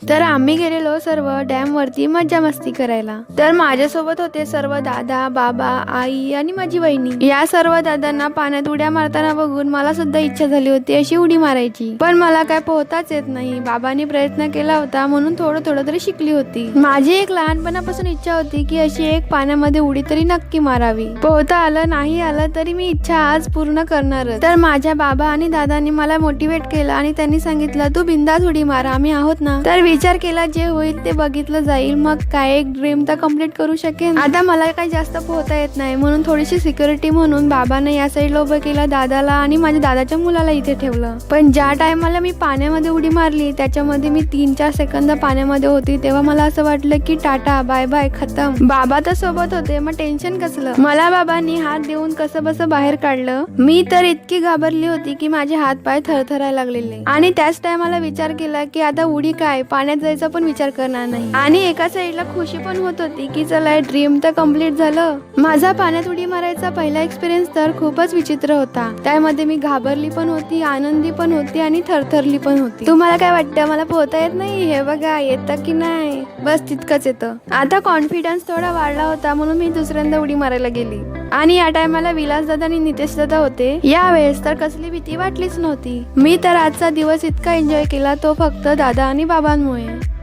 तर आम्ही गेलेलो सर्व डॅम वरती मज्जा मस्ती करायला. तर माझ्यासोबत होते सर्व दादा बाबा आई आणि माझी बहिणी या सर्व दादांना पाण्यात उड्या मारताना बघून मला सुद्धा इच्छा झाली होती अशी उडी मारायची. पण मला काय पोहताच येत नाही. बाबांनी प्रयत्न केला होता म्हणून थोडं थोडं तरी शिकली होती. माझी एक लहानपणापासून इच्छा होती की अशी एक पाण्यामध्ये उडी तरी नक्की मारावी. पोहता आलं नाही आलं तरी मी इच्छा आज पूर्ण करणार तर माझ्या बाबा आणि दादांनी मला मोटिवेट केलं आणि त्यांनी सांगितलं तू बिंदास उडी मारा. आम्ही आहोत ना. तर विचार केला जे होईल ते बघितलं जाईल. मग काय एक ड्रीम तर कंप्लीट करू शकेन. आता मला काही जास्त पोहता येत नाही. म्हणून थोडीशी सिक्युरिटी म्हणून बाबाने या साईडला उभं केलं दादाला आणि माझ्या दादाच्या मुलाला इथे ठेवलं. पण ज्या टायमाला मी पाण्यामध्ये उडी मारली त्याच्यामध्ये मी तीन चार सेकंद पाण्यामध्ये होती तेव्हा मला असं वाटलं की टाटा बाय बाय खतम. बाबा तर सोबत होते मग टेन्शन कसलं? मला बाबांनी हात देऊन कसं बसं बाहेर काढलं. मी तर इतकी घाबरली होती की माझे हात पाय थरथरायला लागलेले. आणि त्याच टायमाला विचार केला की आता उडी काय? पाण्यात जायचा पण विचार करणार नाही. आणि एका साईडला खुशी पण होत होती की चला ड्रीम तर कंप्लीट झालं. माझा पाण्यात उडी मारायचा पहिला एक्सपिरियन्स तर खूपच विचित्र होता. त्यामध्ये मी घाबरली पण होती आनंदी पण होती आणि थरथरली पण होती. तुम्हाला काय वाटतं? मला पोहता येत नाही? हे बघा येतं की नाही? बस तितकंच येतं. आता कॉन्फिडन्स थोडा वाढला होता म्हणून मी दुसऱ्यांदा उडी मारायला गेली. आणि या टायमाला विलास दादा आणि नितेश दादा होते. यावेळेस तर कसली भीती वाटलीच नव्हती. मी तर आजचा दिवस इतका एन्जॉय केला तो फक्त दादा आणि बाबांमुळे.